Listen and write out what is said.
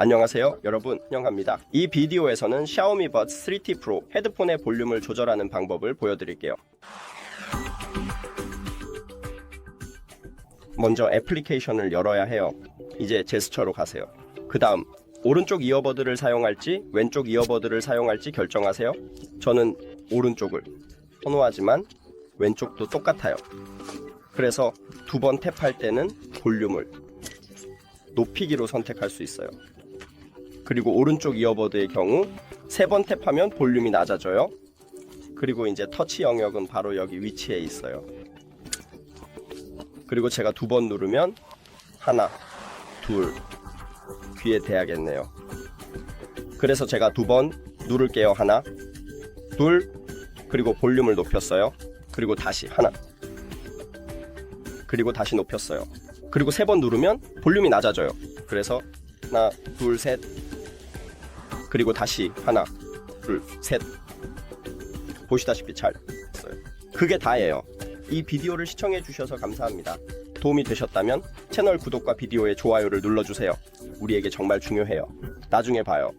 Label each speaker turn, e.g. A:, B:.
A: 안녕하세요 여러분. 환영합니다. 이 비디오에서는 샤오미 버츠 3T 프로 헤드폰의 볼륨을 조절하는 방법을 보여드릴게요. 먼저 애플리케이션을 열어야 해요. 이제 제스처로 가세요. 그 다음 오른쪽 이어버드를 사용할지 왼쪽 이어버드를 사용할지 결정하세요. 저는 오른쪽을 선호하지만 왼쪽도 똑같아요. 그래서 두 번 탭할 때는 볼륨을 높이기로 선택할 수 있어요. 그리고 오른쪽 이어버드의 경우 세 번 탭하면 볼륨이 낮아져요. 그리고 이제 터치 영역은 바로 여기 위치에 있어요. 그리고 제가 두 번 누르면 하나, 둘 귀에 대야겠네요. 그래서 제가 두 번 누를게요. 하나, 둘 그리고 볼륨을 높였어요. 그리고 다시 하나. 그리고 다시 높였어요. 그리고 세 번 누르면 볼륨이 낮아져요. 그래서 하나, 둘, 셋. 그리고 다시 하나, 둘, 셋. 보시다시피 잘 됐어요. 그게 다예요. 이 비디오를 시청해 주셔서 감사합니다. 도움이 되셨다면 채널 구독과 비디오의 좋아요를 눌러주세요. 우리에게 정말 중요해요. 나중에 봐요.